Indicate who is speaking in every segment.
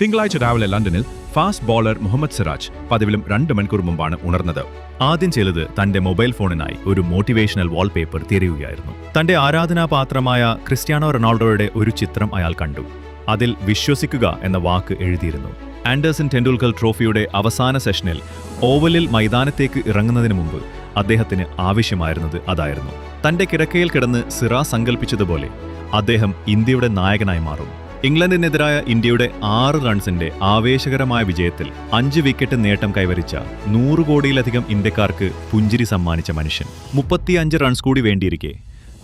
Speaker 1: തിങ്കളാഴ്ച രാവിലെ ലണ്ടനിൽ ഫാസ്റ്റ് ബോളർ മുഹമ്മദ് സിറാജ് പതിവിലും രണ്ട് മണിക്കൂർ മുമ്പാണ് ഉണർന്നത്. ആദ്യം ചെയ്തത് തന്റെ മൊബൈൽ ഫോണിനായി ഒരു മോട്ടിവേഷണൽ വാൾപേപ്പർ തിരയുകയായിരുന്നു. തന്റെ ആരാധനാപാത്രമായ ക്രിസ്ത്യാനോ റൊണാൾഡോയുടെ ഒരു ചിത്രം അയാൾ കണ്ടു. അതിൽ വിശ്വസിക്കുക എന്ന വാക്ക് എഴുതിയിരുന്നു. ആൻഡേഴ്സൺ ടെണ്ടുൽക്കർ ട്രോഫിയുടെ അവസാന സെഷനിൽ ഓവലിൽ മൈതാനത്തേക്ക് ഇറങ്ങുന്നതിന് മുമ്പ് അദ്ദേഹത്തിന് ആവശ്യമായിരുന്നത് അതായിരുന്നു. തന്റെ കിടക്കയിൽ കിടന്ന് സിറ സങ്കല്പിച്ചതുപോലെ അദ്ദേഹം ഇന്ത്യയുടെ നായകനായി മാറും ഇംഗ്ലണ്ടിനെതിരായ ഇന്ത്യയുടെ ആറ് റൺസിന്റെ ആവേശകരമായ വിജയത്തിൽ അഞ്ച് വിക്കറ്റ് നേട്ടം കൈവരിച്ച നൂറ് കോടിയിലധികം ഇന്ത്യക്കാർക്ക് പുഞ്ചിരി സമ്മാനിച്ച മനുഷ്യൻ. മുപ്പത്തിയഞ്ച് റൺസ് കൂടി വേണ്ടിയിരിക്കെ.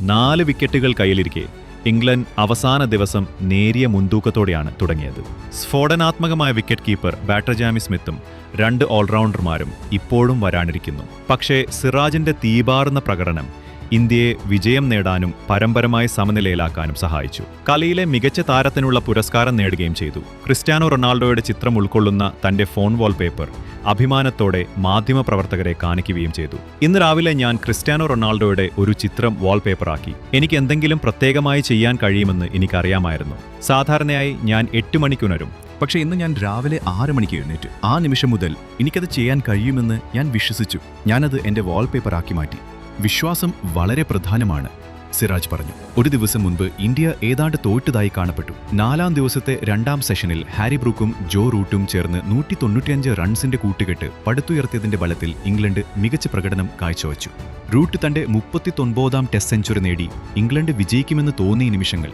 Speaker 1: നാല് വിക്കറ്റുകൾ കയ്യിലിരിക്കെ. ഇംഗ്ലണ്ട് അവസാന ദിവസം നേരിയ മുൻതൂക്കത്തോടെയാണ് തുടങ്ങിയത്. സ്ഫോടനാത്മകമായ വിക്കറ്റ് കീപ്പർ ബാറ്റർ ജാമി സ്മിത്തും രണ്ട് ഓൾറൗണ്ടർമാരും ഇപ്പോഴും വരാനിരിക്കുന്നു. പക്ഷേ സിറാജിന്റെ തീപാറുന്ന പ്രകടനം ഇന്ത്യയെ വിജയം നേടാനും പരമ്പരമായി സമനിലയിലാക്കാനും സഹായിച്ചു. കളിയിലെ മികച്ച താരത്തിനുള്ള പുരസ്കാരം നേടുകയും ചെയ്തു. ക്രിസ്ത്യാനോ റൊണാൾഡോയുടെ ചിത്രം ഉൾക്കൊള്ളുന്ന തന്റെ ഫോൺ വാൾപേപ്പർ അഭിമാനത്തോടെ മാധ്യമപ്രവർത്തകരെ കാണിക്കുകയും ചെയ്തു. ഇന്ന് രാവിലെ ഞാൻ ക്രിസ്ത്യാനോ റൊണാൾഡോയുടെ ഒരു ചിത്രം വാൾപേപ്പറാക്കി. എനിക്ക് എന്തെങ്കിലും പ്രത്യേകമായി ചെയ്യാൻ കഴിയുമെന്ന് എനിക്കറിയാമായിരുന്നു. സാധാരണയായി ഞാൻ എട്ട് മണിക്കുണരും.
Speaker 2: പക്ഷേ ഇന്ന് ഞാൻ രാവിലെ ആറ് മണിക്ക് എഴുന്നേറ്റ്. ആ നിമിഷം മുതൽ എനിക്കത് ചെയ്യാൻ കഴിയുമെന്ന് ഞാൻ വിശ്വസിച്ചു. ഞാനത് എന്റെ വാൾപേപ്പറാക്കി മാറ്റി. വിശ്വാസം വളരെ പ്രധാനമാണ് സിറാജ് പറഞ്ഞു. ഒരു ദിവസം മുൻപ് ഇന്ത്യ ഏതാണ്ട് തോറ്റതായി കാണപ്പെട്ടു. നാലാം ദിവസത്തെ രണ്ടാം സെഷനിൽ ഹാരി ബ്രൂക്കും ജോ റൂട്ടും ചേർന്ന് നൂറ്റി തൊണ്ണൂറ്റിയഞ്ച് റൺസിന്റെ കൂട്ടുകെട്ട് പടുത്തുയർത്തിയതിന്റെ ബലത്തിൽ ഇംഗ്ലണ്ട് മികച്ച പ്രകടനം കാഴ്ചവച്ചു. റൂട്ട് തന്റെ മുപ്പത്തിത്തൊൻപതാം ടെസ്റ്റ് സെഞ്ചുറി നേടി ഇംഗ്ലണ്ട് വിജയിക്കുമെന്ന് തോന്നിയ നിമിഷങ്ങൾ.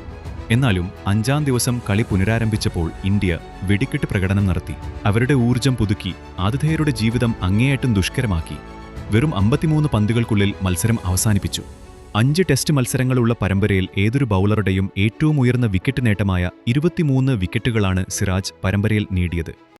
Speaker 2: എന്നാലും അഞ്ചാം ദിവസം കളി പുനരാരംഭിച്ചപ്പോൾ ഇന്ത്യ വെടിക്കെട്ട് പ്രകടനം നടത്തി. അവരുടെ ഊർജം പുതുക്കി ആതിഥേയരുടെ ജീവിതം അങ്ങേയറ്റം ദുഷ്കരമാക്കി. വെറും അമ്പത്തിമൂന്ന് പന്തുകൾക്കുള്ളിൽ മത്സരം അവസാനിപ്പിച്ചു. അഞ്ച് ടെസ്റ്റ് മത്സരങ്ങളുള്ള പരമ്പരയിൽ ഏതൊരു ബൗളറുടെയും ഏറ്റവും ഉയർന്ന വിക്കറ്റ് നേട്ടമായ ഇരുപത്തിമൂന്ന് വിക്കറ്റുകളാണ് സിറാജ് പരമ്പരയിൽ നേടിയത്.